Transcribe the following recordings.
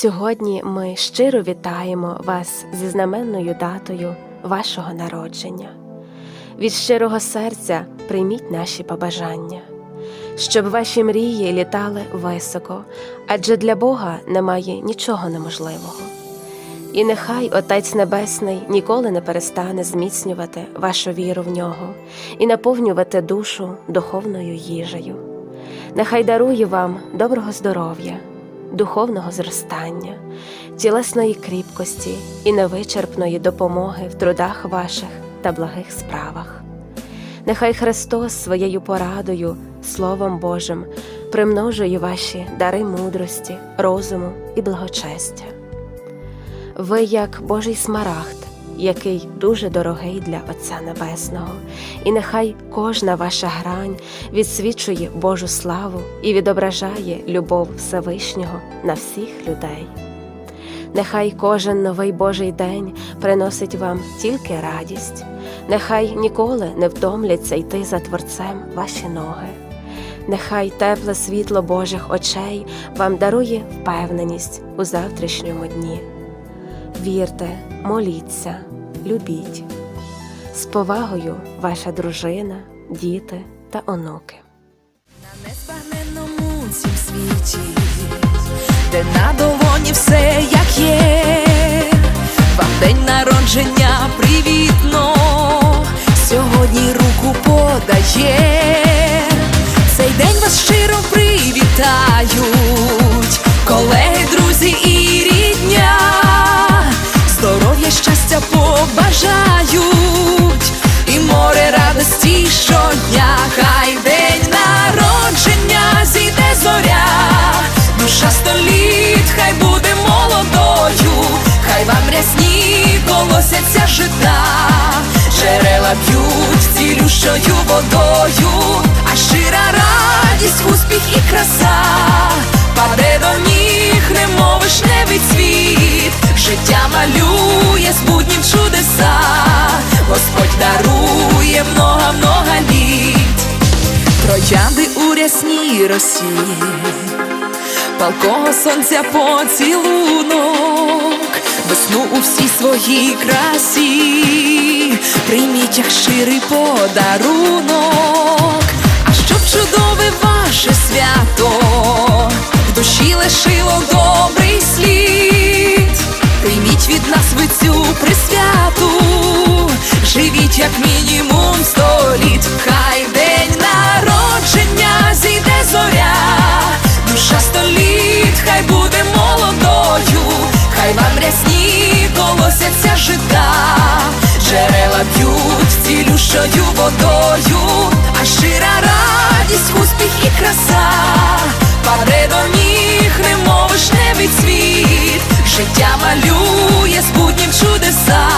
Сьогодні ми щиро вітаємо вас зі знаменною датою вашого народження. Від щирого серця прийміть наші побажання, щоб ваші мрії літали високо, адже для Бога немає нічого неможливого. І нехай Отець Небесний ніколи не перестане зміцнювати вашу віру в нього і наповнювати душу духовною їжею. Нехай дарує вам доброго здоров'я, духовного зростання, тілесної кріпкості і невичерпної допомоги в трудах ваших та благих справах. Нехай Христос своєю порадою, Словом Божим, примножує ваші дари мудрості, розуму і благочестя. Ви як Божий смарагд, який дуже дорогий для Отця Небесного, і нехай кожна ваша грань відсвічує Божу славу і відображає любов Всевишнього на всіх людей. Нехай кожен новий Божий день приносить вам тільки радість, нехай ніколи не втомляться йти за Творцем ваші ноги. Нехай тепле світло Божих очей вам дарує впевненість у завтрашньому дні. Вірте, моліться, любіть. З повагою ваша дружина, діти та онуки. На незбагненному цім світі, де на долоні все як є, вам день народження привітно, сьогодні руку подає, цей день вас щиро привітають, хай буде молодою, хай вам рясні колосяться жита, джерела б'ють цілющою водою, а щира радість, успіх і краса, паде до ніг, немов вишневий цвіт, життя малює з чудеса, Господь дарує много-много літ, троянди у рясній росі, палкого сонця поцілунок, весну у всій своїй красі, прийміть як щирий подарунок, а щоб чудове ваше свято, в душі лишило добрий слід, прийміть від нас ви цю присвяту, живіть як мінімум жита, джерела б'ють цілющою водою, а щира радість, успіх і краса, паде до ніг, немов вишневий цвіт, життя малює з буднім чудеса,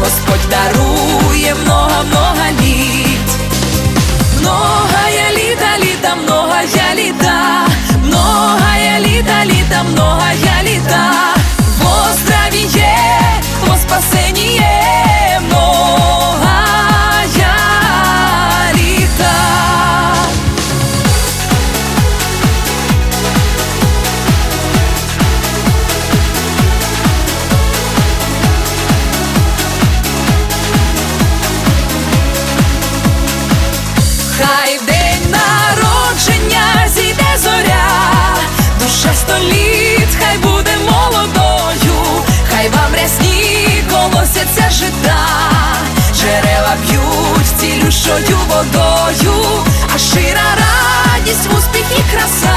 Господь дарує много-много душа літ, хай буде молодою, хай вам рясні колосяться жита, джерела п'ють цілющою водою, а шира радість, успіх і краса,